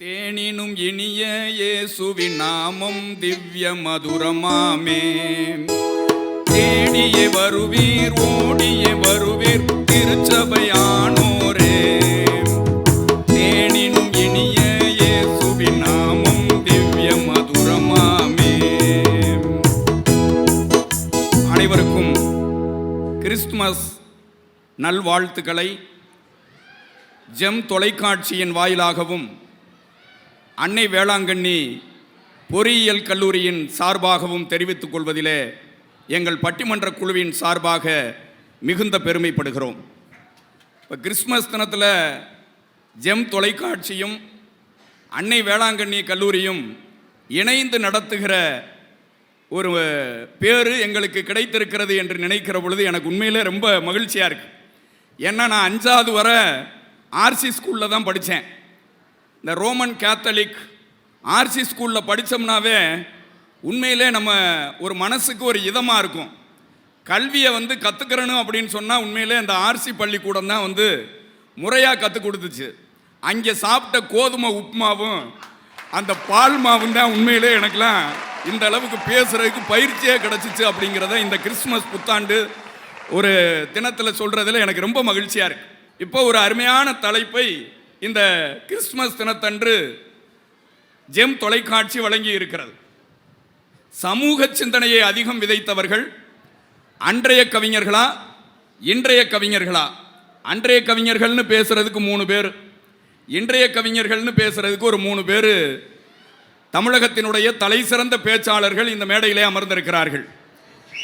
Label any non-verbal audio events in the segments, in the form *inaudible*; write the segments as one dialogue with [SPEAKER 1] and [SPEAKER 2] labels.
[SPEAKER 1] தேனினும் இனிய இயேசுவின் நாமம் திவ்ய மதுரமாமே. தேடியே வருவீர் ஓடியே வருவீர் திருச்சபையானோரே. தேனினும் இனிய இயேசுவின் நாமம் திவ்ய மதுரமாமே. அனைவருக்கும் கிறிஸ்துமஸ் நல்வாழ்த்துக்களை. ஜெம் தொலைக்காட்சியின் வாயிலாகவும் அன்னை வேளாங்கண்ணி பொறியியல் கல்லூரியின் சார்பாகவும் தெரிவித்துக் கொள்வதிலே எங்கள் பட்டிமன்ற குழுவின் சார்பாக மிகுந்த பெருமைப்படுகிறோம். இப்போ கிறிஸ்மஸ் தினத்தில் ஜெம் தொலைக்காட்சியும் அன்னை வேளாங்கண்ணி கல்லூரியும் இணைந்து நடத்துகிற ஒரு பேர் எங்களுக்கு கிடைத்திருக்கிறது என்று நினைக்கிற பொழுது எனக்கு உண்மையிலே ரொம்ப மகிழ்ச்சியாக இருக்குது ஏன்னா நான் அஞ்சாவது வர ஆர்சி ஸ்கூலில் தான் படித்தேன் இந்த ரோமன் கேத்தலிக் ஆர்சி ஸ்கூலில் படித்தோம்னாவே உண்மையிலே நம்ம ஒரு மனசுக்கு ஒரு இதமாக இருக்கும். கல்வியை வந்து கற்றுக்கிறணும் அப்படின்னு சொன்னால் உண்மையிலே அந்த ஆர்சி பள்ளிக்கூடம் தான் வந்து முறையாக கற்றுக் கொடுத்துச்சு. அங்கே சாப்பிட்ட கோதுமை உப்புமாவும் அந்த பால் மாவும் தான் உண்மையிலே எனக்கெலாம் இந்த அளவுக்கு பேசுகிறதுக்கு பயிற்சியே கிடச்சிச்சு அப்படிங்கிறத இந்த கிறிஸ்மஸ் புத்தாண்டு ஒரு தினத்தில் சொல்கிறதுல எனக்கு ரொம்ப மகிழ்ச்சியாக இருக்குது இப்போ ஒரு அருமையான தலைப்பை இந்த கிறிஸ்துமஸ் தினத்தன்று ஜெம் தொலைக்காட்சி வழங்கி இருக்கிறது சமூக சிந்தனையை அதிகம் விதைத்தவர்கள் அன்றைய கவிஞர்களா இன்றைய கவிஞர்களா? அன்றைய கவிஞர்கள்னு பேசுறதுக்கு மூணு பேர். இன்றைய கவிஞர்கள்னு பேசுறதுக்கு ஒரு மூணு பேர். தமிழகத்தினுடைய தலை சிறந்த பேச்சாளர்கள் இந்த மேடையிலே அமர்ந்திருக்கிறார்கள்.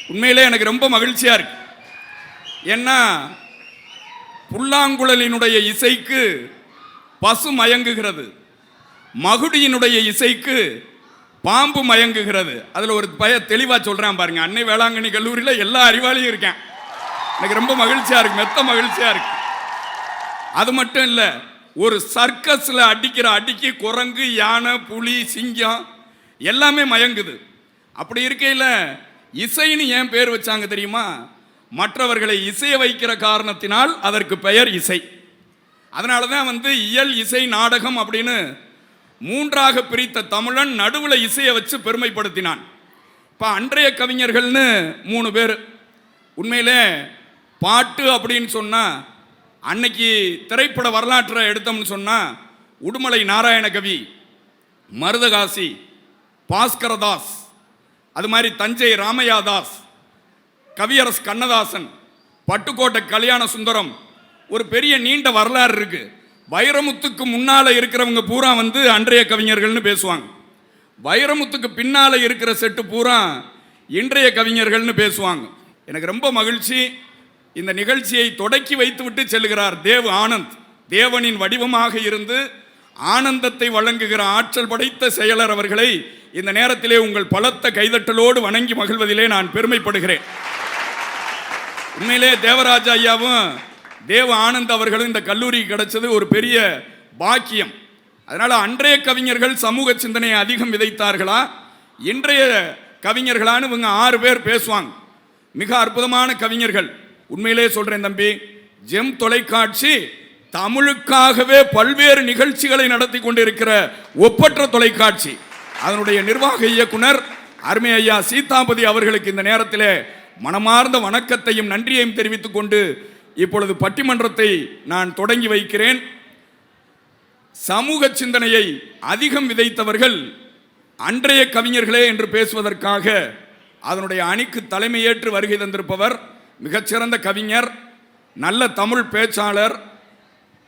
[SPEAKER 1] உண்மையிலே எனக்கு ரொம்ப மகிழ்ச்சியாக இருக்கு. ஏன்னா புல்லாங்குழலினுடைய இசைக்கு பசு மயங்குகிறது. மகுடியினுடைய இசைக்கு பாம்பு மயங்குகிறது. அதில் ஒரு பய தெளிவாக சொல்கிறேன் பாருங்க. அன்னை வேளாங்கண்ணி கல்லூரியில் எல்லா அறிவாளியும் இருக்கேன். எனக்கு ரொம்ப மகிழ்ச்சியாக இருக்கு. மெத்த மகிழ்ச்சியாக இருக்கு. அது மட்டும் இல்லை ஒரு சர்க்கஸில் அடிக்கிற அடிக்கு குரங்கு யானை புலி சிங்கம் எல்லாமே மயங்குது. அப்படி இருக்கையில் இசைன்னு ஏன் பேர் வச்சாங்க தெரியுமா? மற்றவர்களை இசைய வைக்கிற காரணத்தினால் அதற்கு பெயர் இசை. அதனால தான் வந்து இயல் இசை நாடகம் அப்படின்னு மூன்றாக பிரித்த தமிழன் நடுவில் இசையை வச்சு பெருமைப்படுத்தினான். இப்போ அன்றைய கவிஞர்கள்னு மூணு பேர். உண்மையிலே பாட்டு அப்படின்னு சொன்னால் அன்னைக்கு திரைப்பட வரலாற்றை எடுத்தோம்னு சொன்னால் உடுமலை நாராயண கவி மருதகாசி பாஸ்கரதாஸ் அது மாதிரி தஞ்சை ராமையாதாஸ் கவியரசு கண்ணதாசன் பட்டுக்கோட்டை கல்யாண சுந்தரம் ஒரு பெரிய நீண்ட வரலாறு இருக்கு. வைரமுத்துக்கு முன்னால் இருக்கிறவங்க பூரா வந்து அன்றைய கவிஞர்கள்னு பேசுவாங்க. வைரமுத்துக்கு பின்னால் இருக்கிற செட்டு பூரா இன்றைய கவிஞர்கள்னு பேசுவாங்க. எனக்கு ரொம்ப மகிழ்ச்சி. இந்த நிகழ்ச்சியை தொடக்கி வைத்துவிட்டு செல்கிறார் தேவ் ஆனந்த். தேவனின் வடிவமாக இருந்து ஆனந்தத்தை வழங்குகிற ஆற்றல் படைத்த செயலர் அவர்களை இந்த நேரத்திலே உங்கள் பலத்த கைதட்டலோடு வணங்கி மகிழ்வதிலே நான் பெருமைப்படுகிறேன். உண்மையிலே தேவராஜ ஐயாவும் தேவ ஆனந்த் அவர்களும் இந்த கல்லூரிக்கு கிடைச்சது ஒரு பெரிய பாக்கியம். அதனால் அன்றைய கவிஞர்கள் சமூக சிந்தனையை அதிகம் விதைத்தார்களா? இன்றைய கவிஞர்களான்னு இவங்க ஆறு பேர் பேசுவாங்க. மிக அற்புதமான கவிஞர்கள். உண்மையிலே சொல்கிறேன் தம்பி ஜெம் தொலைக்காட்சி தமிழுக்காகவே பல்வேறு நிகழ்ச்சிகளை நடத்தி கொண்டிருக்கிற ஒப்பற்ற தொலைக்காட்சி. அதனுடைய நிர்வாக இயக்குனர் அருமை ஐயா சீதாபதி அவர்களுக்கு இந்த நேரத்தில் மனமார்ந்த வணக்கத்தையும் நன்றியையும் தெரிவித்துக் கொண்டு இப்பொழுது பட்டிமன்றத்தை நான் தொடங்கி வைக்கிறேன். சமூக சிந்தனையை அதிகம் விதைத்தவர்கள் அன்றைய கவிஞர்களே என்று பேசுவதற்காக அதனுடைய அணிக்கு தலைமையேற்று வருகை தந்திருப்பவர் மிகச்சிறந்த கவிஞர் நல்ல தமிழ் பேச்சாளர்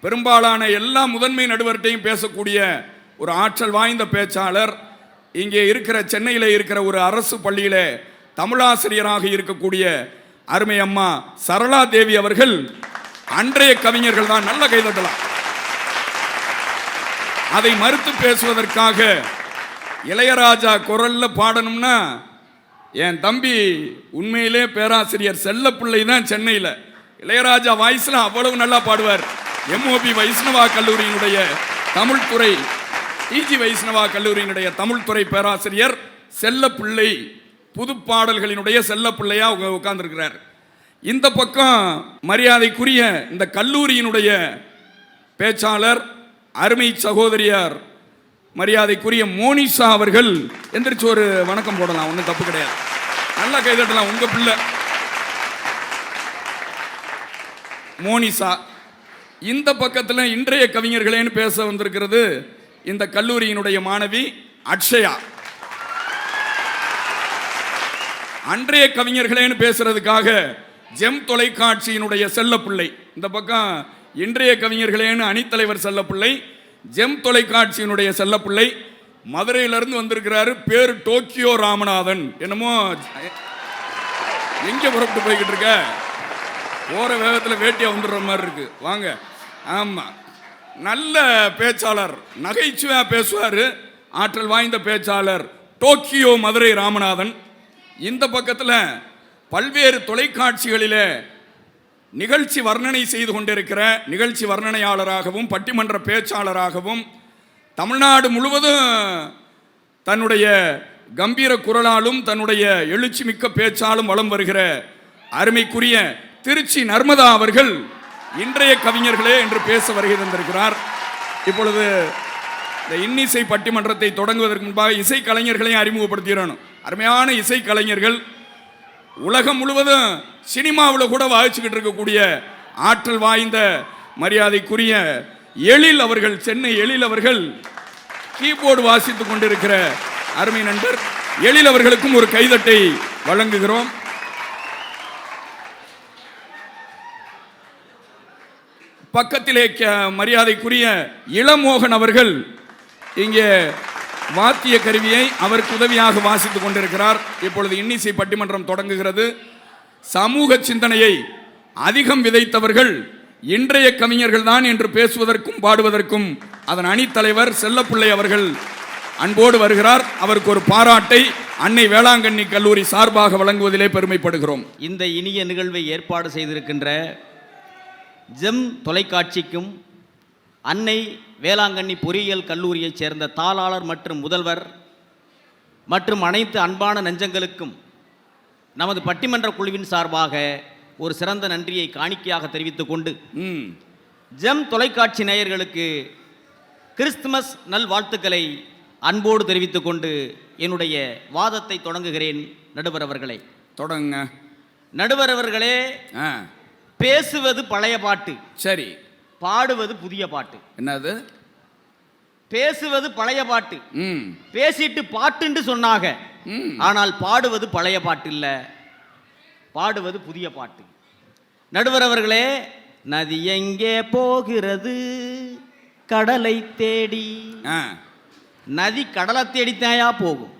[SPEAKER 1] பெரும்பாலான எல்லா முதன்மை நடுவர்கிட்டையும் பேசக்கூடிய ஒரு ஆற்றல் வாய்ந்த பேச்சாளர் இங்கே இருக்கிற சென்னையில் இருக்கிற ஒரு அரசு பள்ளியில் தமிழாசிரியராக இருக்கக்கூடிய அருமை அம்மா சரளா தேவி அவர்கள் அன்றைய கவிஞர்கள் தான் நல்ல கைதட்டலாம் அதை மறுத்து பேசுவதற்காக இளையராஜா குரல்ல பாடணும்னா என் தம்பி உண்மையிலே பேராசிரியர் செல்லப்பிள்ளை தான் சென்னையில். இளையராஜா வாய்ஸ்ல அவ்வளவு நல்லா பாடுவார். எம்ஓபி வைஷ்ணவா கல்லூரியினுடைய தமிழ்துறை டிஜி வைஷ்ணவா கல்லூரியினுடைய தமிழ்துறை பேராசிரியர் செல்லப்பிள்ளை புது பாடல்களினுடைய செல்லப்பிள்ளையா உட்கார்ந்துருக்கிறார். இந்த பக்கம் மரியாதைக்குரிய இந்த கல்லூரியினுடைய பேச்சாளர் அருமை சகோதரியார் மரியாதைக்குரிய மோனிஷா அவர்கள் எந்திரிச்சு ஒரு வணக்கம் போடலாம் ஒன்றும் தப்பு கிடையாது. நல்லா கைதட்டலாம் உங்கள் பிள்ளை. மோனிஷா இந்த பக்கத்தில் இன்றைய கவிஞர்களேன்னு பேச வந்திருக்கிறது இந்த கல்லூரியினுடைய மாணவி அக்ஷயா. அன்றைய கவிஞர்களேன்னு பேசுறதுக்காக ஜெம் தொலைக்காட்சியினுடைய செல்லப்பிள்ளை. இந்த பக்கம் இன்றைய கவிஞர்களேன்னு அணித்தலைவர் செல்லப்பிள்ளை ஜெம் தொலைக்காட்சியினுடைய செல்லப்பிள்ளை மதுரையிலிருந்து வந்திருக்கிறாரு பேர் டோக்கியோ ராமநாதன். என்னமோ எங்க புறப்பட்டு போய்கிட்டு இருக்க? போற வேகத்தில் வேட்டியா வந்துடுற மாதிரி இருக்கு. வாங்க. ஆமா. நல்ல பேச்சாளர் நகைச்சுவையா பேசுவார். ஆற்றல் வாய்ந்த பேச்சாளர் டோக்கியோ மதுரை ராமநாதன். இந்த பக்கத்தில் பல்வேறு தொலைக்காட்சிகளில் நிகழ்ச்சி வர்ணனை செய்து கொண்டிருக்கிற நிகழ்ச்சி வர்ணனையாளராகவும் பட்டிமன்ற பேச்சாளராகவும் தமிழ்நாடு முழுவதும் தன்னுடைய கம்பீர குரலாலும் தன்னுடைய எழுச்சி மிக்க பேச்சாலும் வலம் வருகிற அருமைக்குரிய திருச்சி நர்மதா அவர்கள் இன்றைய கவிஞர்களே என்று பேச வருகை தந்திருக்கிறார். இப்பொழுது இந்த இன்னிசை பட்டிமன்றத்தை தொடங்குவதற்கு முன்பாக இசை கலைஞர்களையும் அறிமுகப்படுத்திடணும். அருமையான இசை கலைஞர்கள் உலகம் முழுவதும் சினிமாவில் கூட வாசிச்சுக்கிட்டு இருக்கக்கூடிய ஆற்றல் வாய்ந்த மரியாதைக்குரிய எழில் அவர்கள் சென்னை எழில் அவர்கள் கீபோர்டு வாசித்து கொண்டிருக்கிற அருமை நண்பர் எழில் அவர்களுக்கும் ஒரு கைதட்டை வழங்குகிறோம். பக்கத்திலே க- மரியாதைக்குரிய இளமோகன் அவர்கள் இங்கே வாத்திய கருவியை அவருக்கு உதவியாக வாசித்துக் கொண்டிருக்கிறார். இப்பொழுது இன்னிசை பட்டிமன்றம் தொடங்குகிறது. சமூக சிந்தனையை அதிகம் விதைத்தவர்கள் இன்றைய கவிஞர்கள் தான் என்று பேசுவதற்கும் பாடுவதற்கும் அதன் அணித்தலைவர் செல்லப்பிள்ளை அவர்கள் அன்போடு வருகிறார். அவருக்கு ஒரு பாராட்டை அன்னை வேளாங்கண்ணி கல்லூரி சார்பாக வழங்குவதிலே பெருமைப்படுகிறோம்.
[SPEAKER 2] இந்த இனிய நிகழ்வை ஏற்பாடு செய்திருக்கின்ற ஜெம் தொலைக்காட்சிக்கும் அன்னை வேளாங்கண்ணி பொறியியல் கல்லூரியைச் சேர்ந்த தாளாளர் மற்றும் முதல்வர் மற்றும் அனைத்து அன்பான நெஞ்சங்களுக்கும் நமது பட்டிமன்ற குழுவின் சார்பாக ஒரு சிறந்த நன்றியை காணிக்கையாக தெரிவித்துக் கொண்டு
[SPEAKER 1] ம்.
[SPEAKER 2] ஜெம் தொலைக்காட்சி நேயர்களுக்கு கிறிஸ்துமஸ் நல்வாழ்த்துக்களை அன்போடு தெரிவித்துக் கொண்டு என்னுடைய வாதத்தை தொடங்குகிறேன் நடுவர் அவர்களே.
[SPEAKER 1] தொடங்குங்க.
[SPEAKER 2] நடுவர் அவர்களே பேசுவது பழைய பாட்டு.
[SPEAKER 1] சரி.
[SPEAKER 2] பாடுவது புதிய பாட்டு.
[SPEAKER 1] என்னது?
[SPEAKER 2] பேசுவது பழைய பாட்டு.
[SPEAKER 1] ம்.
[SPEAKER 2] பேசிட்டு பாட்டுன்னு சொன்னாங்க
[SPEAKER 1] ம்.
[SPEAKER 2] ஆனால் பாடுவது பழைய பாட்டு இல்ல பாடுவது புதிய பாட்டு. நடுவர் அவர்களே நதி எங்கே போகிறது? கடலை தேடி. நதி கடலை தேடித்தாயா போகும்.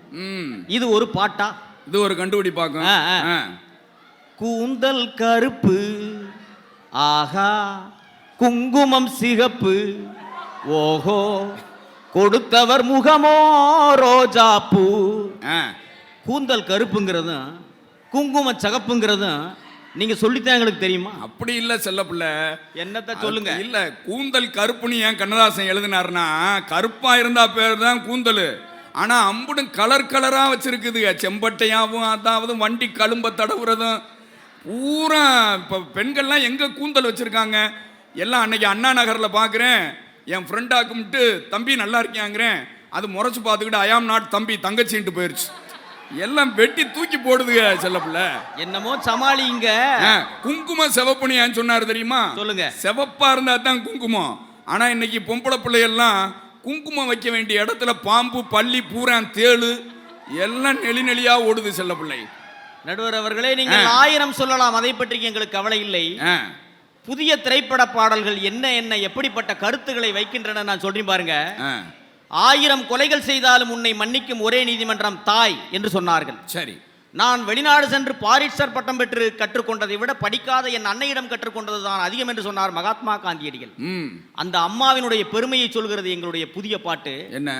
[SPEAKER 2] இது ஒரு பாட்டா?
[SPEAKER 1] இது ஒரு கண்டுபிடிப்பாக்கும்.
[SPEAKER 2] கூந்தல் கருப்பு ஆஹா குங்குமம் சிகப்பு. ஓஹோ கொடுத்தவர் முகமோ ரோஜா பூ. கூந்தல் கருப்புங்கிறதும் குங்குமம் சகப்புங்கிறதும் நீங்க சொல்லித்தான் எங்களுக்கு தெரியுமா?
[SPEAKER 1] அப்படி இல்ல செல்ல பிள்ளை.
[SPEAKER 2] என்னத்த சொல்லுங்க?
[SPEAKER 1] இல்ல கூந்தல் கருப்புன்னு ஏன் கண்ணதாசன் எழுதினாருன்னா கருப்பா இருந்தா பேர் தான் கூந்தல். ஆனா அம்புடும் கலர் கலரா வச்சிருக்குதுங்க செம்பட்டையாவும் அதாவது வண்டி கழும்ப தடவுறதும். பூரா இப்ப பெண்கள்லாம் எங்க கூந்தல் வச்சிருக்காங்க? எல்லாம் அன்னைக்கு அண்ணா நகர்ல பாக்குறேன். என் ஃப்ரெண்டா கும்பிட்டு தம்பி நல்லா இருக்கியாங்கிறேன். அது முறைச்சு பார்த்துக்கிட்டு ஐயாம் நாட் தம்பி தங்கச்சின்ட்டு போயிருச்சு. எல்லாம் வெட்டி தூக்கி போடுதுங்க செல்ல பிள்ளை
[SPEAKER 2] என்னமோ சமாளிங்க.
[SPEAKER 1] குங்குமம் சிவப்புன்னு ஏன் சொன்னாரு தெரியுமா?
[SPEAKER 2] சொல்லுங்க.
[SPEAKER 1] சிவப்பா இருந்தா தான் குங்குமம். ஆனா இன்னைக்கு பொம்பளை பிள்ளையெல்லாம் குங்குமம் வைக்க வேண்டிய இடத்துல பாம்பு பள்ளி பூரான் தேளு எல்லாம் நெளி நெளியா ஓடுது செல்ல பிள்ளை
[SPEAKER 2] நடுவர் அவர்களே நீங்கள் ஆயிரம் சொல்லலாம். அதை பற்றி எங்களுக்கு கவலை இல்லை. புதிய திரைப்பட பாடல்கள் என்ன என்ன எப்படிப்பட்ட கருத்துக்களை வைக்கின்றன நான் சொல்றேன் பாருங்க. ஆயிரம் கொலைகள் செய்தாலும் உன்னை மன்னிக்கும் ஒரே நீதிமன்றம் தாய் என்று சொன்னார்கள்.
[SPEAKER 1] சரி.
[SPEAKER 2] நான் வெளிநாடு சென்று பாரிஸ்டர் பட்டம் பெற்று கற்றுக்கொண்டதை விட படிக்காத என் அன்னையிடம் கற்றுக்கொண்டது தான் அதிகம் என்று சொன்னார் மகாத்மா காந்தியடிகள். அந்த அம்மாவினுடைய பெருமையை சொல்கிறது எங்களுடைய புதிய பாட்டு.
[SPEAKER 1] என்ன?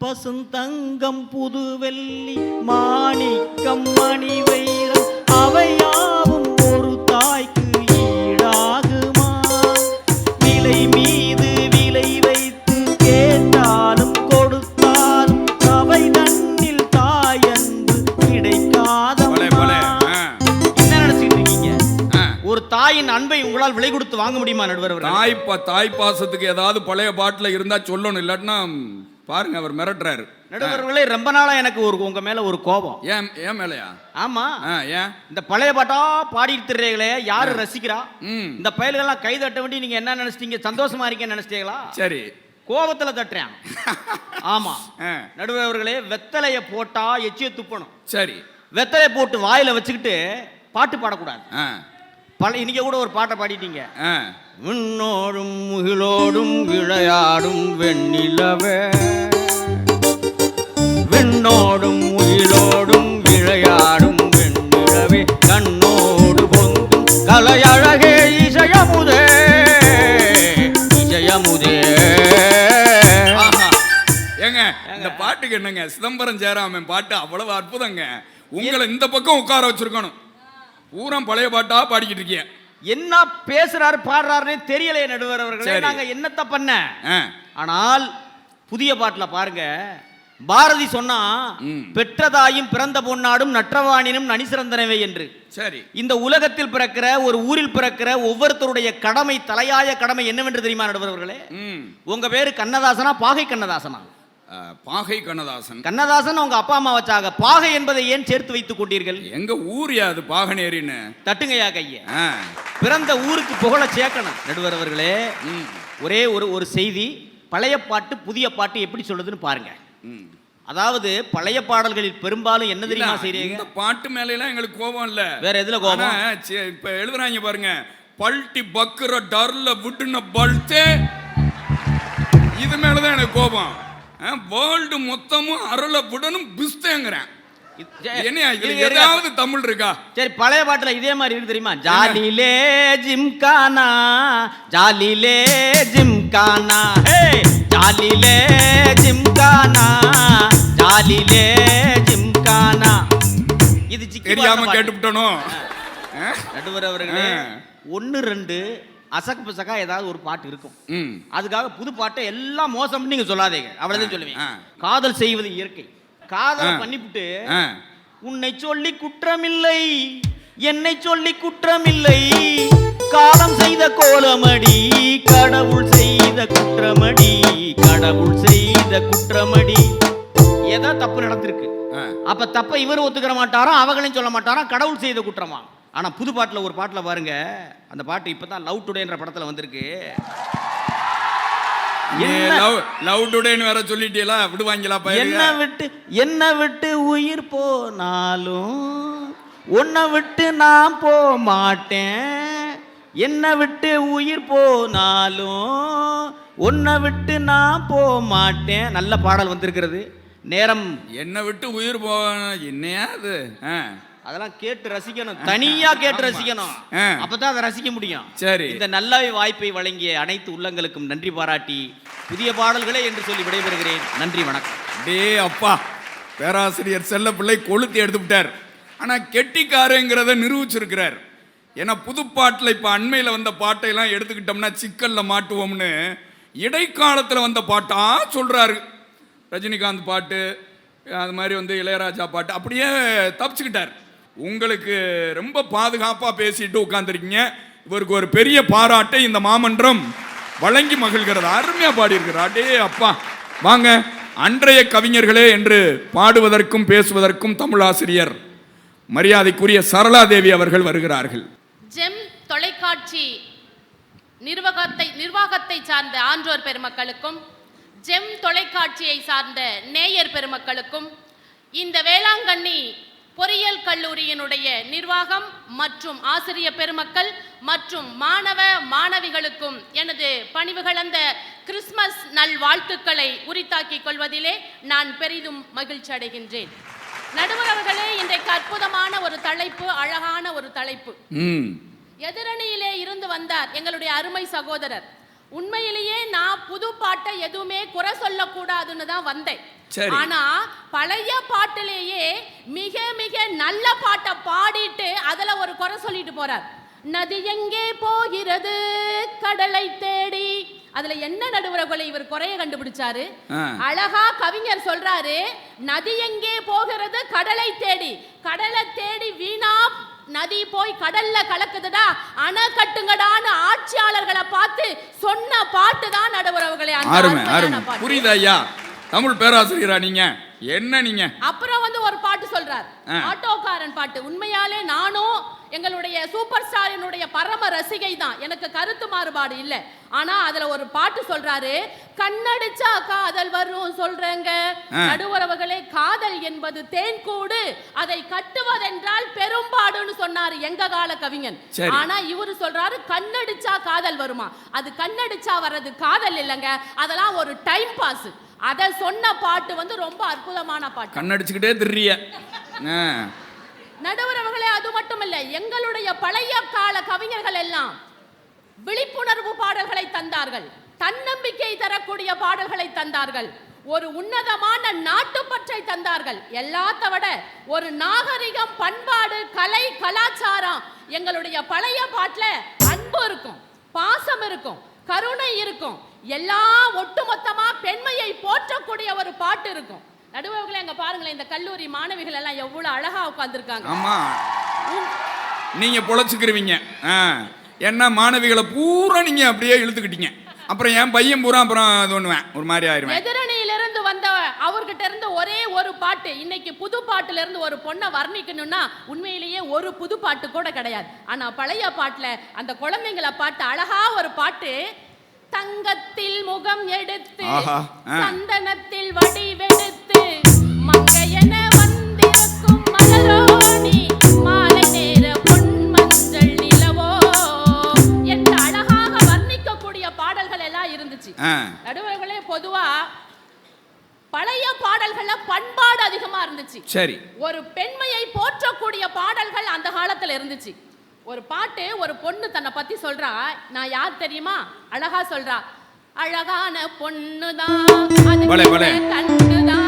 [SPEAKER 2] பசுந்தங்கம் புதுவெள்ளி மாணிக்கம் மணி வைரம் அவையாவும் ஒரு தாய்க்கு உங்களால் விலை கொடுத்து வாங்க முடியுமா நடுவர்?
[SPEAKER 1] தாய் தாய் பாசத்துக்கு ஏதாவது பழைய பாட்டில் இருந்தா சொல்லணும் இல்லாட்டினா பாருங்க அவர் மிரட்டுறாரு.
[SPEAKER 2] நடுவர்களே ரொம்ப நாளா எனக்கு ஒரு உங்க மேல ஒரு கோபம்.
[SPEAKER 1] ஏன் ஏன் மேலையா?
[SPEAKER 2] ஆமா.
[SPEAKER 1] ஏன்?
[SPEAKER 2] இந்த பழைய பாட்டா பாடிட்டு திரியங்களே யாரு ரசிக்கிறா? இந்த பயல்கள்லாம் கை தட்ட வேண்டி நீங்க என்ன நினைச்சிட்டீங்க? சந்தோஷமா இருக்கேன்னு நினைச்சிட்டீங்களா?
[SPEAKER 1] சரி.
[SPEAKER 2] கோபத்துல தட்டுறேன். *laughs* ஆமா.
[SPEAKER 1] ஆ.
[SPEAKER 2] நடுவர் அவர்களே வெத்தலைய போட்டா எச்சிய துப்பணும்.
[SPEAKER 1] சரி.
[SPEAKER 2] வெத்தலைய போட்டு வாயில வச்சுக்கிட்டு பாட்டு பாடக்கூடாது. பல இன்னைக்கு கூட ஒரு பாட்டை பாடிட்டீங்க. விண்ணோடும் முகிலோடும் விளையாடும் வெண்ணிலவே. விண்ணோடும் முகிலோடும் விளையாடும் வெண்ணிலவே. கண்ணோடு பொங்கும் கலையழகே இசையமுதே. இசையமுதே.
[SPEAKER 1] ஏங்க இந்த பாட்டுக்கு என்னங்க சிதம்பரம் ஜெயராமன் பாட்டு அவ்வளவு அற்புதங்க. உங்களை இந்த பக்கம் உட்கார வச்சிருக்கணும். பூரா பழைய பாட்டா பாடிக்கிட்டு இருக்கீங்க.
[SPEAKER 2] என்ன பேசுறாரு பாடுறாருன்னே தெரியலையே நடுவர் அவர்களே.
[SPEAKER 1] சரி.
[SPEAKER 2] நாங்க என்னத்த பண்ண?
[SPEAKER 1] ஆ,
[SPEAKER 2] ஆனால் புதிய பாட்டுல பாருங்க. பாரதி சொன்னா
[SPEAKER 1] ம்.
[SPEAKER 2] பெற்றதாயும் பிறந்த பொன்னாடும் நற்றவாணினும் நனிசிறந்தனவே என்று.
[SPEAKER 1] சரி.
[SPEAKER 2] இந்த உலகத்தில் பிறக்கிற ஒரு ஊரில் பிறக்கிற ஒவ்வொருத்தருடைய கடமை தலையாய கடமை என்னவென்று தெரியுமா நடுவர்களே
[SPEAKER 1] ம்.
[SPEAKER 2] உங்க பேரு கண்ணதாசனா பாகை கண்ணதாசனா?
[SPEAKER 1] பாகை கண்ணதாசன்.
[SPEAKER 2] கண்ணதாசன் உங்க அப்பா அம்மா வச்சாங்க பாகை என்பதை ஏன் சேர்த்து வைத்துக் கொண்டீர்கள்?
[SPEAKER 1] எங்க ஊர் அது பாகனேரின்னு
[SPEAKER 2] தட்டுங்கய்யா கைய.
[SPEAKER 1] ஆ,
[SPEAKER 2] பிறந்த ஊருக்கு புகழ சேர்க்கணும். நடுவர் அவர்களே
[SPEAKER 1] ம்,
[SPEAKER 2] ஒரே ஒரு ஒரு செய்தி பழைய பாட்டு புதிய பாட்டு எப்படி சொல்லுதுன்னு பாருங்க.
[SPEAKER 1] ம்.
[SPEAKER 2] அதாவது பழைய பாடல்களில் பெரும்பாலும் என்ன தெரியுமா செய்றீங்க?
[SPEAKER 1] இந்த பாட்டு மேல எல்லாம் எங்களுக்கு கோபம் இல்ல.
[SPEAKER 2] வேற எதுல கோபம்?
[SPEAKER 1] இப்ப எழுதுறாங்க பாருங்க பல்ட்டி பக்குற டர்ல விட்டுன பல்த்தே. இது மேலதான் எனக்கு கோபம். வேர்ல்டு மொத்தமும் அருள விடணும் பிஸ்தேங்கிறேன். ஏதாவது தமிழ் இருக்கா?
[SPEAKER 2] சரி பழைய பாட்டுல இதே மாதிரி இருக்கு தெரியுமா? ஜாலிலே ஜிம்கானா ஜாலிலே ஜிம்கானா. ஹே ஜாலிலே ஜிம்கானா ஜாலிலே ஜிம்கானா. இது
[SPEAKER 1] தெரியாம
[SPEAKER 2] பாடின பாட்டு.
[SPEAKER 1] கேட்டுவிட்டனோ
[SPEAKER 2] நடுவர் அவர்களே
[SPEAKER 1] ஆ.
[SPEAKER 2] ஒன்னு ரெண்டு அசக்கு பசக்கா ஏதாவது ஒரு பாட்டு இருக்கும். அதுக்காக புது பாட்டை எல்லாம் மோசம் நீங்க சொல்லாதீங்க. அவ்வளவுதான் சொல்லுவேன்
[SPEAKER 1] ஆ.
[SPEAKER 2] காதல் செய்வது இயற்கை. காதல். பண்ணிவிட்டு. உன்னை சொல்லி குற்றமில்லை என்னை சொல்லி குற்றமில்லை. காலம் செய்த கோலமடி கடவுள் செய்த குற்றமடி கடவுள் செய்த குற்றமடி. ஏதோ தப்பு நடந்திருக்கு. அப்ப தப்ப இவர் ஒத்துக்கிற மாட்டாரோ அவங்களையும் சொல்ல மாட்டாரோ கடவுள் செய்த குற்றமா? ஆனா புது பாட்டுல ஒரு பாட்டுல பாருங்க. அந்த பாட்டு இப்பதான் லவ் டுடேன்ற படத்துல வந்திருக்கு.
[SPEAKER 1] லவ் லவ் டுடேன்னு வேற சொல்லிட்டீங்களா விடுவாங்களா
[SPEAKER 2] என்ன விட்டு என்ன விட்டு உயிர் போனாலும் உன்னை விட்டு நான் போ மாட்டேன். என்ன விட்டு உயிர் போனாலும் உன்னை விட்டு நான் போ மாட்டேன். நல்ல பாடல் வந்திருக்கிறது. நேரம்.
[SPEAKER 1] என்னை விட்டு உயிர் போ என்னையா அது? ஆ.
[SPEAKER 2] அதெல்லாம் கேட்டு ரசிக்கணும். தனியா கேட்டு ரசிக்கணும். அப்பதான் அதை ரசிக்க முடியும்.
[SPEAKER 1] சரி.
[SPEAKER 2] இந்த நல்ல வாய்ப்பை வழங்கிய அனைத்து உள்ளங்களுக்கும் நன்றி பாராட்டி புதிய பாடல்களே என்று சொல்லி விடைபெறுகிறேன். நன்றி வணக்கம்.
[SPEAKER 1] டே அப்பா. பேராசிரியர் செல்ல பிள்ளை கொளுத்தி எடுத்து விட்டார். ஆனா கெட்டிக்காரங்கிறத நிரூபிச்சிருக்கிறார். ஏன்னா புதுப்பாட்டில் இப்போ அண்மையில் வந்த பாட்டையெல்லாம் எடுத்துக்கிட்டோம்னா சிக்கல்ல மாட்டுவோம்னு இடைக்காலத்தில் வந்த பாட்டா சொல்றாரு. ரஜினிகாந்த் பாட்டு அது மாதிரி வந்து இளையராஜா பாட்டு அப்படியே தப்பிச்சுக்கிட்டார். உங்களுக்கு ரொம்ப பாதுகாப்பாக பேசிட்டு உட்காந்துருக்கீங்க இவருக்கு ஒரு பெரிய பாராட்டை இந்த மாமன்றம் வழங்கி மகிழ்கிறது. அருமையாக பாடியிருக்கிறார். அடே அப்பா. வாங்க அன்றைய கவிஞர்களே என்று பாடுவதற்கும் பேசுவதற்கும் தமிழாசிரியர் மரியாதைக்குரிய சரளாதேவி அவர்கள் வருகிறார்கள்.
[SPEAKER 3] ஜெம் தொலைக்காட்சி நிர்வாகத்தை நிர்வாகத்தை சார்ந்த ஆன்றோர் பெருமக்களுக்கும் ஜெம் தொலைக்காட்சியை சார்ந்த நேயர் பெருமக்களுக்கும் இந்த வேளாங்கண்ணி பொறியியல் கல்லூரியினுடைய நிர்வாகம் மற்றும் ஆசிரிய பெருமக்கள் மற்றும் மாணவ மாணவிகளுக்கும் எனது பணிவு கலந்த கிறிஸ்மஸ் நல்வாழ்த்துக்களை உரித்தாக்கிக் கொள்வதிலே நான் பெரிதும் மகிழ்ச்சி அடைகின்றேன். நடுவர் அவர்களே இன்றைக்கு அற்புதமான ஒரு தலைப்பு அழகான ஒரு தலைப்பு. எதிரணியிலே இருந்து வந்தார் எங்களுடைய அருமை சகோதரர். உண்மையிலேயே நான் புது பாட்டை எதுவுமே குறை சொல்லக்கூடாதுன்னு தான் வந்தேன். ஆனா பழைய பாட்டிலேயே மிக மிக நல்ல பாட்டை பாடிட்டு அதுல ஒரு குறை சொல்லிட்டு போறார். நதி எங்கே போகிறது? கடலை தேடி. அதுல என்ன நடுவுறவுகளை இவர் குறைய கண்டுபிடிச்சாரு. அழகா கவிஞர் சொல்றாரு நதி எங்கே போகிறது? கடலை தேடி. கடலை தேடி வீணா நதி போய் கடல்ல கலக்குதுடா அணை கட்டுங்கடான்னு ஆட்சியாளர்களை பார்த்து சொன்ன பாட்டு தான் நடுவுறவுகளே.
[SPEAKER 1] புரியுது ஐயா? தமிழ் பேராசிரியரா நீங்க? என்ன நீங்க?
[SPEAKER 3] அப்புறம் வந்து ஒரு பாட்டு சொல்றார். ஆட்டோக்காரன் பாட்டு. உண்மையாலே நானும் எங்களுடைய சூப்பர் ஸ்டாரினுடைய பரம ரசிகை தான் எனக்கு கருத்து மாறுபாடு இல்ல. ஆனா அதுல ஒரு பாட்டு சொல்றாரு கண்ணடிச்சா காதல் வரும் சொல்றேங்க. நடுவரவுகளே காதல் என்பது தேன்கூடு அதை கட்டுவதென்றால் பெரும்பாடுன்னு சொன்னாரு எங்க கால கவிஞன். ஆனா இவரு சொல்றாரு கண்ணடிச்சா காதல் வருமா? அது கண்ணடிச்சா வர்றது காதல் இல்லைங்க. அதெல்லாம் ஒரு டைம் பாஸ் அத சொன்ன பாட்டு வந்து ரொம்ப அற்புதமான பாட்டு.
[SPEAKER 1] கண்ணடிச்சுக்கிட்டே திரிய
[SPEAKER 3] நடுவரவர்களே அது மட்டுமல்ல எங்களுடைய பழைய கால கவிஞர்கள் எல்லாம் விழிப்புணர்வு பாடல்களை தந்தார்கள். தன்னம்பிக்கை தரக்கூடிய பாடல்களை தந்தார்கள். ஒரு உன்னதமான நாட்டுப்பற்றை தந்தார்கள். எல்லாத்த விட ஒரு நாகரிகம் பண்பாடு கலை கலாச்சாரம் எங்களுடைய பழைய பாட்டுல அன்பு இருக்கும் பாசம் இருக்கும். கருணை இருக்கும். எல்லாம் ஒட்டுமொத்தமா பெண்மையை போற்றக்கூடிய ஒரு பாட்டு இருக்கும். நடுவர்களே அங்க பாருங்களேன் இந்த கல்லூரி மாணவிகள் எல்லாம் எவ்வளவு அழகா உட்கார்ந்திருக்காங்க.
[SPEAKER 1] ஆமா. நீங்க பொழைச்சுக்கிருவீங்க. என்ன மாணவிகளை பூரா நீங்க அப்படியே இழுத்துக்கிட்டீங்க. அப்புறம் என் பையன் பூரா அப்புறம் அது ஒண்ணுவேன். ஒரு மாதிரி ஆயிருவேன்.
[SPEAKER 3] எதிரணியிலிருந்து வந்த அவர்கிட்ட இருந்து ஒரே ஒரு பாட்டு இன்னைக்கு புது பாட்டுல இருந்து ஒரு பொண்ணை வர்ணிக்கணும்னா உண்மையிலேயே ஒரு புது பாட்டு கூட கிடையாது ஆனா பழைய பாட்டுல அந்த குழந்தைங்கள பாட்டு அழகா ஒரு பாட்டு தங்கத்தில் முகம் எடுத்து. சந்தனத்தில் வடிவெடுத்து மங்கையென வந்திருக்கும் மலரோணி மாலை நேர பொன் மஞ்சள் நிலவோ என்று அழகாக வர்ணிக்கக்கூடிய பாடல்கள் எல்லாம் இருந்துச்சு. நடுவர்களே பொதுவா பழைய பாடல்கள்ல பண்பாடு அதிகமா இருந்துச்சு.
[SPEAKER 1] சரி.
[SPEAKER 3] ஒரு பெண்மையை போற்றக்கூடிய பாடல்கள் அந்த காலத்துல இருந்துச்சு. ஒரு பாட்டு ஒரு பொண்ணு தன்னை பத்தி சொல்றா நான் யார் தெரியுமா? அழகா சொல்றா அழகான பொண்ணுதான். கண்ணுதான்.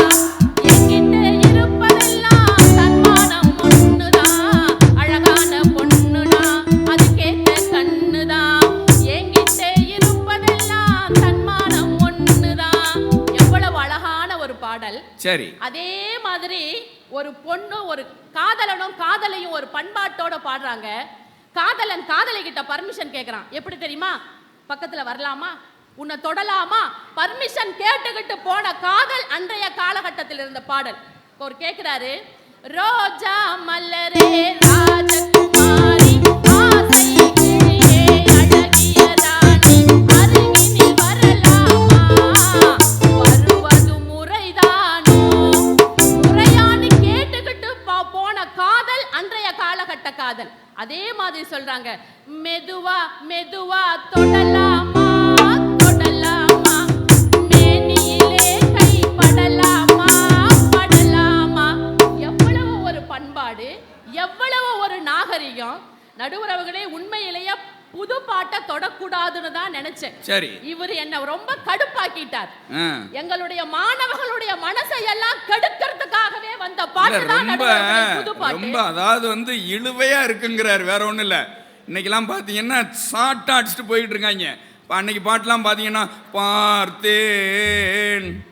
[SPEAKER 3] பாடல்.
[SPEAKER 1] சரி.
[SPEAKER 3] அதே மாதிரி ஒரு பொண்ணு ஒரு காதலனும் காதலையும் ஒரு பண்பாட்டோட பாடுறாங்க. காதலன் காதலை கிட்ட பர்மிஷன் கேக்குறான். எப்படி தெரியுமா? பக்கத்துல வரலாமா? உன்னை தொடலாமா? பர்மிஷன் கேட்டுக்கிட்டு போன காதல் அன்றைய காலகட்டத்தில் இருந்த பாடல் அவர் கேக்குறாரு ரோஜா மலரே ரொம்ப
[SPEAKER 1] ரொம்ப அதாவது வந்து இழுவையா இருக்குங்கிறார் வேற ஒண்ணும் இல்ல. இன்னைக்கெல்லாம் பாத்தீங்கன்னா சாட்டா அடிச்சுட்டு போயிட்டு இருக்காங்க. இப்ப அன்னைக்கு பாட்டுலாம் பாத்தீங்கன்னா பார்த்தேன்.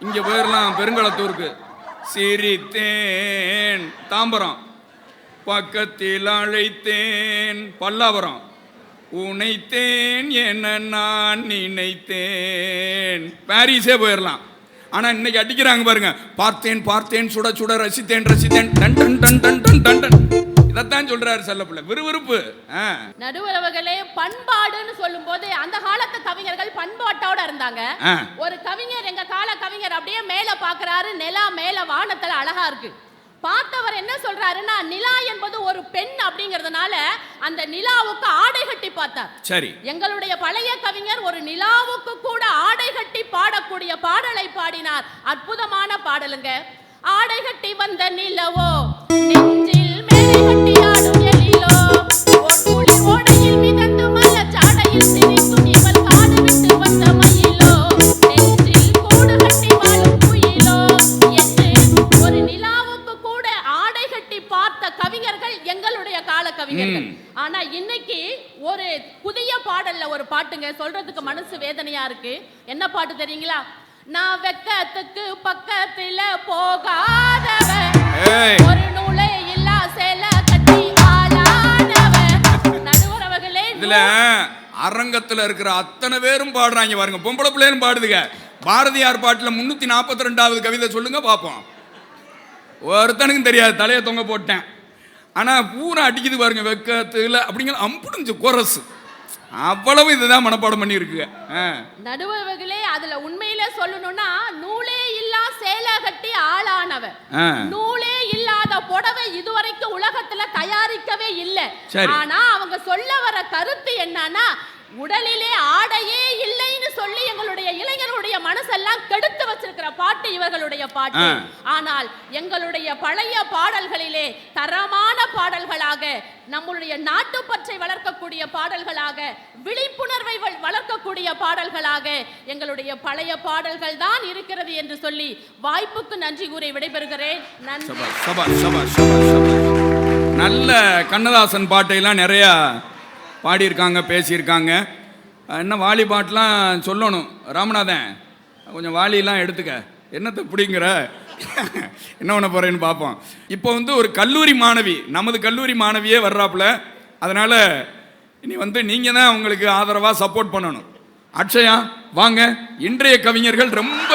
[SPEAKER 1] இங்க போயிடலாம் பெருங்களத்தூருக்கு. சிரித்தேன். தாம்பரம். பக்கத்தில் அழைத்தேன். பல்லாவரம். உனைத்தேன் என நான் நினைத்தேன். பாரிஸே போயிடலாம் ஆனா இன்னைக்கு அடிக்கிறாங்க பாருங்க. பார்த்தேன் பார்த்தேன் சுட சுட ரசித்தேன் ரசித்தேன். டன் டன் டன் டன் டன் டன் டன். இதைத்தான் சொல்றாரு செல்லப்பிள்ளை. விறுவிறுப்பு. ஆ.
[SPEAKER 3] நடுவரவர்களே பண்பாடுன்னு சொல்லும்போது அந்த காலத்து கவிஞர்கள் பண்பாட்டோட இருந்தாங்க. ஒரு கவிஞர் எங்க கால கவிஞர் அப்படியே மேல பாக்குறாரு. நிலா மேல வானத்துல அழகா இருக்கு. பார்த்தவர் என்ன சொல்றாருன்னா நிலா என்பது ஒரு பெண் அப்படிங்கறதுனால அந்த நிலாவுக்கு ஆடை கட்டி பார்த்தார்.
[SPEAKER 1] சரி.
[SPEAKER 3] எங்களுடைய பழைய கவிஞர் ஒரு நிலாவுக்கு கூட ஆடை கட்டி பாடக்கூடிய பாடலை பாடினார். அற்புதமான பாடலுங்க. ஆடை கட்டி வந்த நிலவோ தெரியுங்களா நான் வெக்கத்துக்கு பக்கத்துல போகாதவ
[SPEAKER 1] ஏய்.
[SPEAKER 3] ஒரு நூலே இல்லா சேல கட்டி ஆளானவ *laughs* நடுவரவர்களே
[SPEAKER 1] இதுல அரங்கத்துல இருக்கிற அத்தனை பேரும் பாடுறாங்க பாருங்க. பொம்பளை பிள்ளையும் பாடுதுங்க. பாரதியார் பாட்டில் முன்னூத்தி நாற்பத்தி ரெண்டாவது கவிதை சொல்லுங்க பார்ப்போம் ஒருத்தனுக்கும் தெரியாது தலையை தொங்க போட்டேன். ஆனா பூரா அடிக்குது பாருங்க வெக்கத்துல. அப்படிங்கிற அம்புடிஞ்சு குரசு. அவ்வளவு இதுதான் மனப்பாடம் பண்ணியிருக்குங்க ஆ.
[SPEAKER 3] நடுவர்களே அதுல உண்மையிலே சொல்லணும்னா நூலே இல்லா சேலை கட்டி ஆளானவன்
[SPEAKER 1] ஆ.
[SPEAKER 3] நூலே இல்லாத புடவை இதுவரைக்கும் உலகத்துல தயாரிக்கவே இல்லை. ஆனா அவங்க சொல்ல வர கருத்து என்னன்னா உடலிலே ஆடையே இல்லைன்னு சொல்லி எங்களுடைய இளைஞர்களுடைய மனசெல்லாம் கெடுத்து வச்சிருக்கிற பாட்டு இவர்களுடைய பாட்டு. ஆனால் எங்களுடைய பழைய பாடல்களிலே தரமான பாடல்களாக நம்மளுடைய நாட்டுப்பற்றை வளர்க்கக்கூடிய பாடல்களாக விழிப்புணர்வை வள்- வளர்க்கக்கூடிய பாடல்களாக எங்களுடைய பழைய பாடல்கள் தான் இருக்கிறது என்று சொல்லி வாய்ப்புக்கு நன்றி கூறி விடைபெறுகிறேன். நன்றி.
[SPEAKER 1] நல்ல கண்ணதாசன் பாட்டையெல்லாம் நிறையா பாடியிருக்காங்க பேசியிருக்காங்க. என்ன வாலி பாட்டெலாம் சொல்லணும். ராமநாதன் கொஞ்சம் வாலியெல்லாம் எடுத்துக்க. என்னத்தை பிடிங்கிற? என்ன பண்ண போகிறேன்னு பார்ப்போம் இப்போ வந்து ஒரு கல்லூரி மாணவி நமது கல்லூரி மாணவியே வர்றாப்புல. அதனால் இனி வந்து நீங்கள் தான் அவங்களுக்கு ஆதரவாக சப்போர்ட் பண்ணணும். அக்ஷயா வாங்க. இன்றைய கவிஞர்கள் ரொம்ப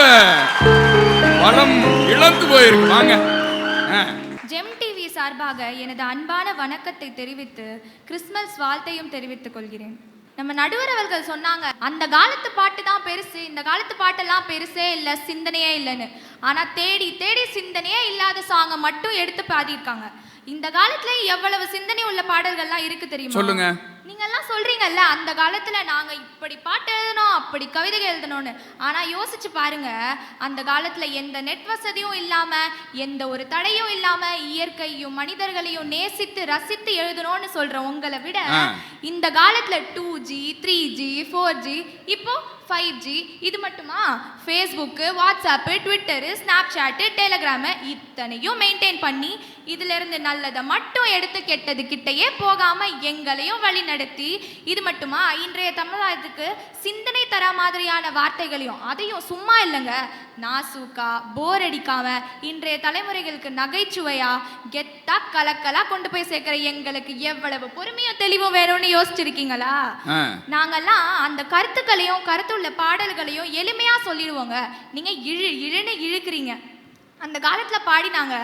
[SPEAKER 1] வளம் இழந்து போயிருக்கு. வாங்க. ஆ
[SPEAKER 4] சார்பாக எனது அன்பான வணக்கத்தை தெரிவித்து கிறிஸ்மஸ் வாழ்த்தையும் தெரிவித்துக் கொள்கிறேன். நம்ம நடுவர் அவர்கள் சொன்னாங்க அந்த காலத்து பாட்டு தான் பெருசு இந்த காலத்து பாட்டெல்லாம் பெருசே இல்லை சிந்தனையே இல்லைன்னு. ஆனா தேடி தேடி சிந்தனையே இல்லாத சாங்கை மட்டும் எடுத்து பாடியிருக்காங்க. இந்த காலத்துல எவ்வளவு சிந்தனை உள்ள பாடல்கள்லாம் இருக்கு தெரியுமா?
[SPEAKER 1] சொல்லுங்க.
[SPEAKER 4] நீங்க எல்லாம் சொல்றீங்கல்ல அந்த காலத்துல நாங்க இப்படி பாட்டு எழுதணும் அப்படி கவிதை எழுதணும்னு ஆனா யோசிச்சு பாருங்க அந்த காலத்துல எந்த நெட் வசதியும் இல்லாம எந்த ஒரு தடையும் இல்லாம இயற்கையும் மனிதர்களையும் நேசித்து ரசித்து எழுதணும்னு சொல்ற உங்களை விட. இந்த காலத்துல two G three G four G இப்போ ஃபைவ் ஜி இது மட்டுமா Facebook WhatsApp Twitter Snapchat Telegram இத்தனையும் மெயின்டைன் பண்ணி இதுல இருந்து நல்லதை மட்டும் எடுத்து கெட்டது கிட்டயே போகாம எங்களையும் வழி நடத்தி இது மட்டுமா? இன்றைய சமுதாயத்துக்கு சிந்தனை தர மாதிரியான வார்த்தைகளையும் அதையும் சும்மா இல்லைங்க. நாசூக்கா போர் அடிக்காம இன்றைய தலைமுறைகளுக்கு நகைச்சுவையா கெத்தா கலக்கலா கொண்டு போய் சேர்க்கிற எங்களுக்கு எவ்வளவு பொறுமையும் தெளிவும் வேணும்னு யோசிச்சிருக்கீங்களா? நாங்கெல்லாம் அந்த கருத்துக்களையும் கருத்துள்ள பாடல்களையும் எளிமையா சொல்லிடுவோங்க. நீங்க இழு இழுன்னு இழுக்கிறீங்க. அந்த காலத்துல பாடினாங்க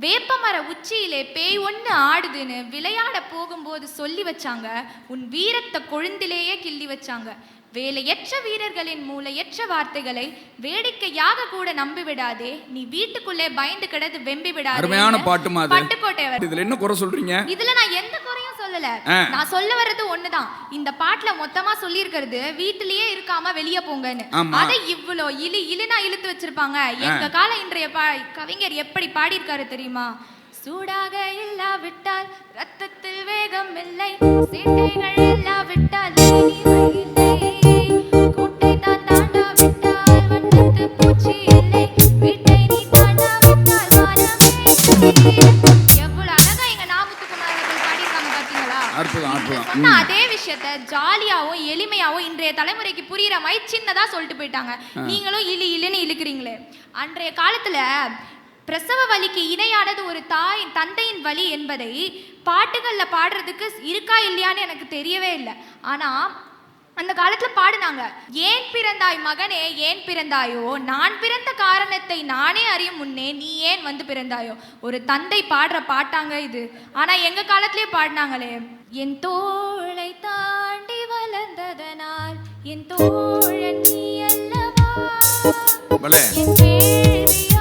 [SPEAKER 4] வேப்பமர உச்சியிலே பேய் ஒன்று ஆடுதுன்னு விளையாட போகும்போது சொல்லி வச்சாங்க உன் வீரத்தை கொழுந்திலேயே கிள்ளி வச்சாங்க. வேலையற்ற வீரர்களின் மூளையற்ற வார்த்தைகளை வேடிக்கையாக கூட நம்பி விடாதே நீ வீட்டுக்குள்ளே பயந்து கிடந்து வெம்பி விடாதே.
[SPEAKER 1] அருமையான பாட்டுமா அது
[SPEAKER 4] பட்டுக்கோட்டை அவர்
[SPEAKER 1] இதுல என்ன குறை சொல்றீங்க?
[SPEAKER 4] இதுல நான் எந்த குறையும் சொல்லல. நான் சொல்ல வர்றது ஒண்ணுதான். இந்த பாட்டுல மொத்தமா சொல்லியிருக்கிறது வீட்டிலேயே இருக்காம வெளிய போங்கன்னு. அதை இவ்வளோ இழு இழுனா இழுத்து வச்சிருப்பாங்க. எங்க கால இன்றைய கவிஞர் எப்படி பாடியிருக்காரு தெரியுமா? சூடாக இல்லாவிட்டால் ரத்தத்தில் வேகம் இல்லை சேட்டைகள் இல்லாவிட்டால் விஷயத்த ஜாலியாவும் எளிமையாவும் இன்றைய தலைமுறைக்கு புரியுற மாதிரி சின்னதா சொல்லிட்டு போயிட்டாங்க. நீங்களும் இழு இழுன்னு இழுக்கிறீங்களே. அன்றைய காலத்துல பிரசவ வலிக்கு இணையானது ஒரு தாய் தந்தையின் வலி என்பதை பாட்டுகள்ல பாடுறதுக்கு இருக்கா இல்லையான்னு எனக்கு தெரியவே இல்லை. ஆனா அந்த காலத்துல பாடுனாங்க. ஏன் பிறந்தாய் மகனே ஏன் பிறந்தாயோ? நான் பிறந்த காரணத்தை நானே அறியும் முன்னே நீ ஏன் வந்து பிறந்தாயோ? ஒரு தந்தை பாடுற பாட்டாங்க இது. ஆனா எங்க காலத்திலே பாடினாங்களே என் வளர்ந்ததனால் என் தோழன் நீ அல்லவா? என் வேள்வியாவும்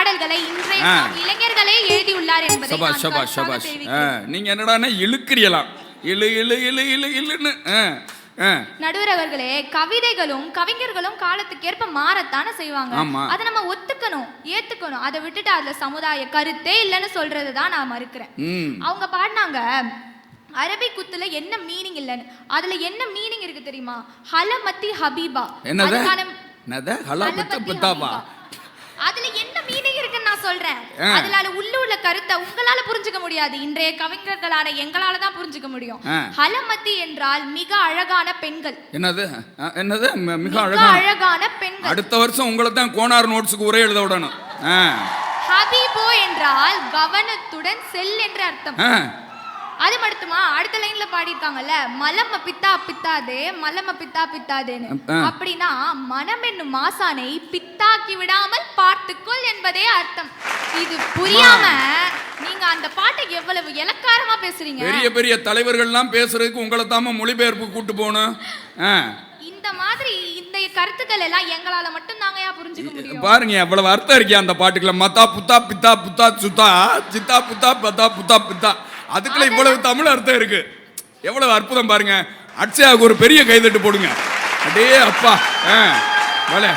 [SPEAKER 4] பாடல்களை இன்றைய இளைஞர்களே எழுதியுள்ளார் என்பதை
[SPEAKER 1] ஆ,
[SPEAKER 4] தெரிவிக்கிறேன்.
[SPEAKER 1] நீங்க என்னடான்னா இழுக்கிறீங்களாம் இழு இழு இழு இழு இழுன்னு.
[SPEAKER 4] நடுவர் அவர்களே கவிதைகளும் கவிஞர்களும் காலத்துக்கேற்ப மாறத்தானே செய்வாங்க. அதை நம்ம ஒத்துக்கணும் ஏத்துக்கணும். அதை விட்டுட்டு அதுல சமுதாய கருத்தே இல்லைன்னு சொல்றது தான் நான் மறுக்கிறேன். அவங்க பாடினாங்க அரபிக் குத்துல என்ன மீனிங் இல்லைன்னு. அதுல என்ன மீனிங் இருக்கு தெரியுமா? ஹலமத்தி ஹபீபா.
[SPEAKER 1] என்னது.
[SPEAKER 4] அதுல என்ன நான் சொல்றேன். அதனால உள்ள உள்ள கருத்தை உங்களால புரிஞ்சுக்க முடியாது. இன்றைய கவிஞர்களான எங்களால தான் புரிஞ்சுக்க முடியும்.
[SPEAKER 1] ஆ.
[SPEAKER 4] ஹலமத்தி என்றால் மிக அழகான பெண்கள்.
[SPEAKER 1] என்னது? என்னது? மிக அழகான
[SPEAKER 4] அழகான பெண்கள்.
[SPEAKER 1] அடுத்த வருஷம் உங்களை தான் கோனார் நோட்ஸுக்கு உரை எழுத விடணும்.
[SPEAKER 4] ஹபிபோ என்றால் கவனத்துடன் செல் என்று அர்த்தம். அது மட்டுமா? அடுத்த லைன்ல பாடியிருக்காங்கல்ல மலம பித்தா பித்தாதே மலம பித்தா பித்தாதேன்னு. அப்படின்னா மனம் என்னும் மாசானை பித்தாக்கி விடாமல் பார்த்துக்கொள் என்பதே அர்த்தம். இது புரியாம நீங்க அந்த பாட்டை எவ்வளவு இலக்காரமா பேசுறீங்க?
[SPEAKER 1] பெரிய பெரிய தலைவர்கள்லாம் பேசுறதுக்கு உங்களை தாம மொழிபெயர்ப்பு கூட்டு போகணும்.
[SPEAKER 4] இந்த மாதிரி இந்த கருத்துக்கள் எல்லாம் எங்களால மட்டும் தாங்க புரிஞ்சுக்க முடியும்.
[SPEAKER 1] பாருங்க எவ்வளவு அர்த்தம் இருக்கே அந்த பாட்டுக்குள்ள. மத்தா புத்தா பித்தா புத்தா சுத்தா சித்தா புத்தா பத்தா புத்தா பித்தா. அதுக்குள்ள இவ்வளவு தமிழ் அர்த்தம் இருக்கு. எவ்வளவு அற்புதம் பாருங்க. அட்சயாவுக்கு ஒரு பெரிய கைதட்டு போடுங்க. அடே அப்பா. ஆ வலே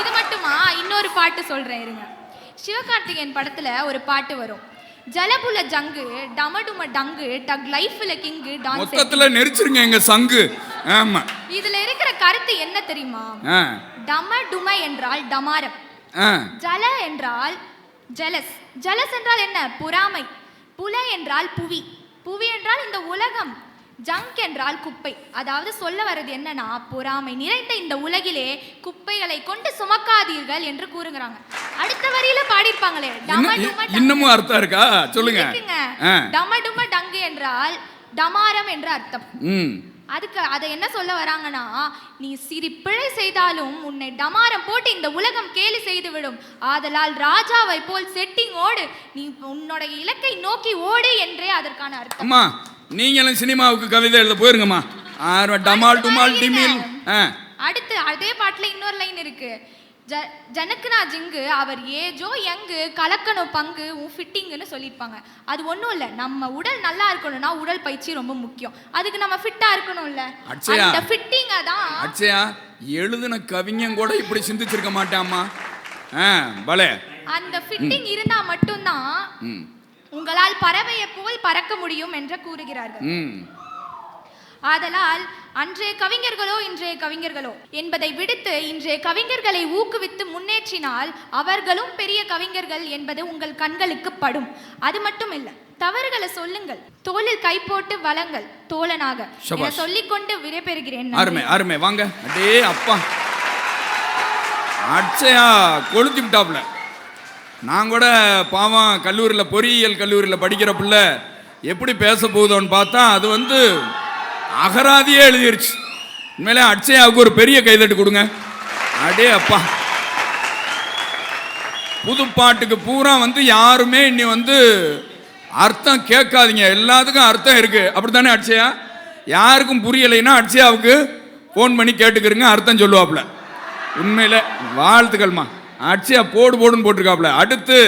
[SPEAKER 4] இது மட்டுமா? இன்னொரு பாட்டு சொல்றேன் இருங்க. சிவகார்த்திகேயன் படத்துல ஒரு பாட்டு வரும். ஜலபுல ஜங்கு டமடும டங்கு டக் லைஃப்ல கிங்கு டான்ஸ்
[SPEAKER 1] மொத்தத்துல நெரிச்சிருங்க எங்க சங்கு. ஆமா.
[SPEAKER 4] இதுல இருக்கிற கருத்து என்ன தெரியுமா?
[SPEAKER 1] ஆ.
[SPEAKER 4] டம டும என்றால் டமாரம் ஜல என்றால் ஜலஸ். ஜலஸ் என்றால் என்ன? பொறாமை. புல என்றால் புவி. புவி என்றால் இந்த உலகம். ஜங்க் என்றால் குப்பை. அதாவது சொல்ல வர்றது என்னன்னா பொறாமை நிறைந்த இந்த உலகிலே குப்பைகளை கொண்டு சுமக்காதீர்கள் என்று கூறுகிறாங்க. அடுத்த வரியில
[SPEAKER 1] இ- இன்னமும் அர்த்தம் இருக்கா? சொல்லுங்க.
[SPEAKER 4] இருக்குங்க.
[SPEAKER 1] ஆ.
[SPEAKER 4] டம டும டங்கு என்றால் டமாரம் என்று அர்த்தம். அதுக்கு அதை என்ன சொல்ல வராங்கன்னா நீ சிறு பிழை செய்தாலும் உன்னை டமாரம் போட்டு இந்த உலகம் கேலி செய்து விடும் ஆதலால் ராஜாவை போல் செட்டிங்கோடு நீ உன்னோட இலக்கை நோக்கி ஓடு என்றே அதற்கான அர்த்தம்.
[SPEAKER 1] அம்மா நீங்களும் சினிமாவுக்கு கவிதை எழுத போயிருங்கம்மா. டமால் டுமால் டிமில்
[SPEAKER 4] அடுத்து அதே பாட்டுல இன்னொரு லைன் இருக்கு. ஜ ஜனக்குனா ஜிங்கு அவர் ஏஜோ யங்கு கலக்கணும் பங்கு உன் ஃபிட்டிங்னு சொல்லியிருப்பாங்க. அது ஒன்றும் இல்லை. நம்ம உடல் நல்லா இருக்கணும்னா உடல் பயிற்சி ரொம்ப முக்கியம். அதுக்கு நம்ம ஃபிட்டா இருக்கணும்ல. அந்த ஃபிட்டிங்கை தான்
[SPEAKER 1] அச்சயா எழுதின கவிஞன் கூட இப்படி சிந்திச்சிருக்க மாட்டாம்மா. ஆ பலே.
[SPEAKER 4] அந்த ஃபிட்டிங் இருந்தா மட்டும்தான் உங்களால் பறவையை போல் பறக்க முடியும் என்று கூறுகிறார்கள். ஆதலால் அன்றைய கவிஞர்களோ இன்றைய கவிஞர்களோ. என்பதை விடுத்து இன்றைய கவிஞர்களை ஊக்குவித்து முன்னேற்றினால் அவர்களும் பெரிய கவிஞர்கள் என்பது உங்கள் கண்களுக்கு படும். அது மட்டும் இல்ல தவறுகளை சொல்லுங்கள். தோளில் கை போட்டு வளங்கள் தோழனாக. சொல்லிக்கொண்டு விடைபெறுகிறேன்
[SPEAKER 1] அருமை அருமை. வாங்க. அடே அப்பா. அட்சயா கொளுத்தி விட்டாப்புல. நான் கூட பாவம் கல்லூரியில் பொறியியல் கல்லூரியில் படிக்கிற பிள்ளை. எப்படி பேச போகுதோன்னு பார்த்தா அது வந்து அகராதியே எழுதிருச்சு. உண்மையிலே அட்சயாவுக்கு ஒரு பெரிய கைதட்டு கொடுங்க. அடே அப்பா. புது பாட்டுக்கு பூரா வந்து யாருமே இன்னி வந்து அர்த்தம் கேட்காதீங்க. எல்லாத்துக்கும் அர்த்தம் இருக்கு. அப்படித்தானே அட்சயா? யாருக்கும் புரியலைன்னா அட்சயாவுக்கு ஃபோன் பண்ணி கேட்டுக்கிறங்க அர்த்தம் சொல்லுவாப்புல. உண்மையில் வாழ்த்துக்கள்மா. அட்சயா போடு போடுன்னு போட்டிருக்காப்புல. அடுத்து